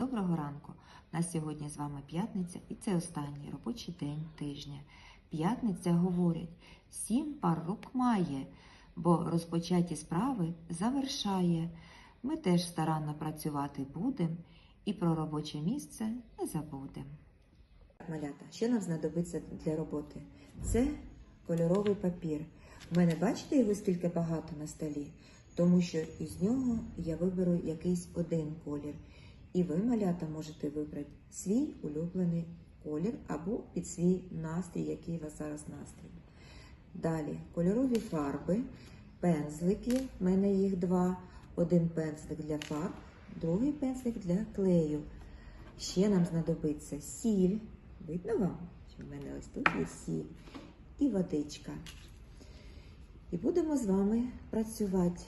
Доброго ранку! У нас сьогодні з вами п'ятниця і це останній робочий день тижня. П'ятниця говорять, сім пар рук має, бо розпочаті справи завершає. Ми теж старанно працювати будемо і про робоче місце не забудемо. Малята, що нам знадобиться для роботи? Це кольоровий папір. У мене бачите його скільки багато на столі, тому що із нього я виберу якийсь один колір. І ви, малята, можете вибрати свій улюблений колір або під свій настрій, який у вас зараз настрій. Далі кольорові фарби, пензлики. У мене їх два. Один пензлик для фарб, другий пензлик для клею. Ще нам знадобиться сіль. Видно вам? Що в мене ось тут є сіль і водичка. І будемо з вами працювати.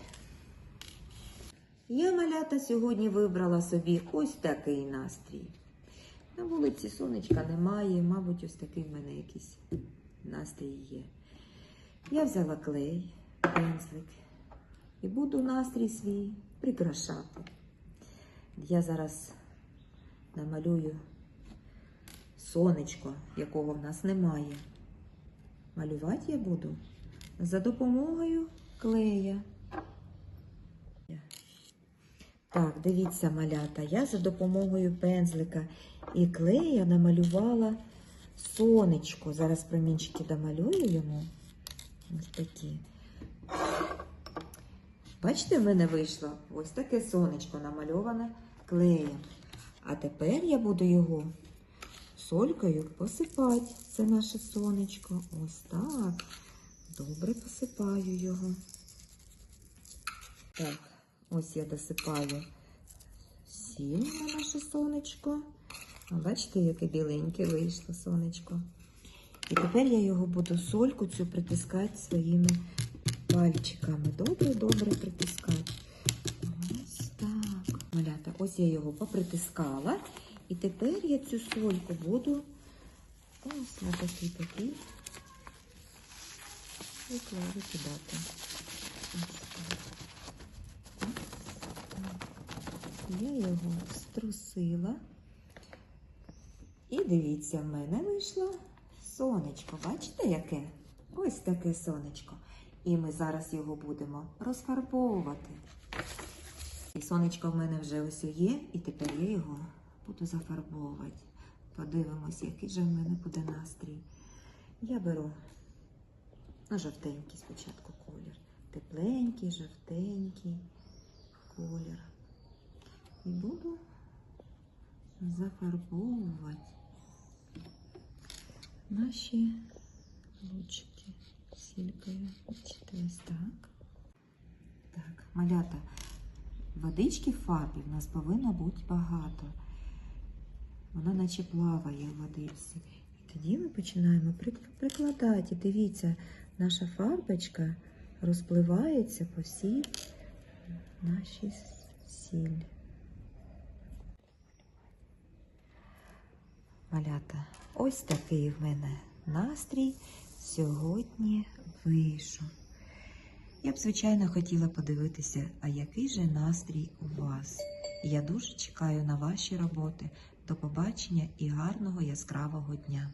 Я малята сьогодні вибрала собі ось такий настрій. На вулиці сонечка немає, мабуть, ось такий в мене якийсь настрій є. Я взяла клей, пензлик і буду настрій свій прикрашати. Я зараз намалюю сонечко, якого в нас немає. Малювати я буду за допомогою клея. Так, дивіться, малята, я за допомогою пензлика і клея намалювала сонечко. Зараз промінчики домалюю йому. Ось такі. Бачите, в мене вийшло ось таке сонечко намальоване клеєм. А тепер я буду його солькою посипати. Це наше сонечко. Ось так. Добре посипаю його. Так. Ось я досипаю сіль на наше сонечко. Бачите, яке біленьке вийшло сонечко. І тепер я його буду сольку цю притискати своїми пальчиками. Добре-добре притискати. Ось так. Малята, ось я його попритискала. І тепер я цю сольку буду ось на такий папір викладати. Ось так. Я його струсила. І дивіться, в мене вийшло сонечко. Бачите, яке? Ось таке сонечко. І ми зараз його будемо розфарбовувати. І сонечко в мене вже ось є, і тепер я його буду зафарбовувати. Подивимось, який же в мене буде настрій. Я беру на жовтенький спочатку колір. Тепленький, жовтенький колір. І буду зафарбовувати наші лучики сількою. Ось так. Так, малята, водички в фарбі в нас повинно бути багато. Вона наче плаває в водичці. І тоді ми починаємо прикладати. Дивіться, наша фарбочка розпливається по всій нашій сіль. Малята, ось такий в мене настрій сьогодні вийшов. Я б, звичайно, хотіла подивитися, а який же настрій у вас. Я дуже чекаю на ваші роботи. До побачення і гарного яскравого дня!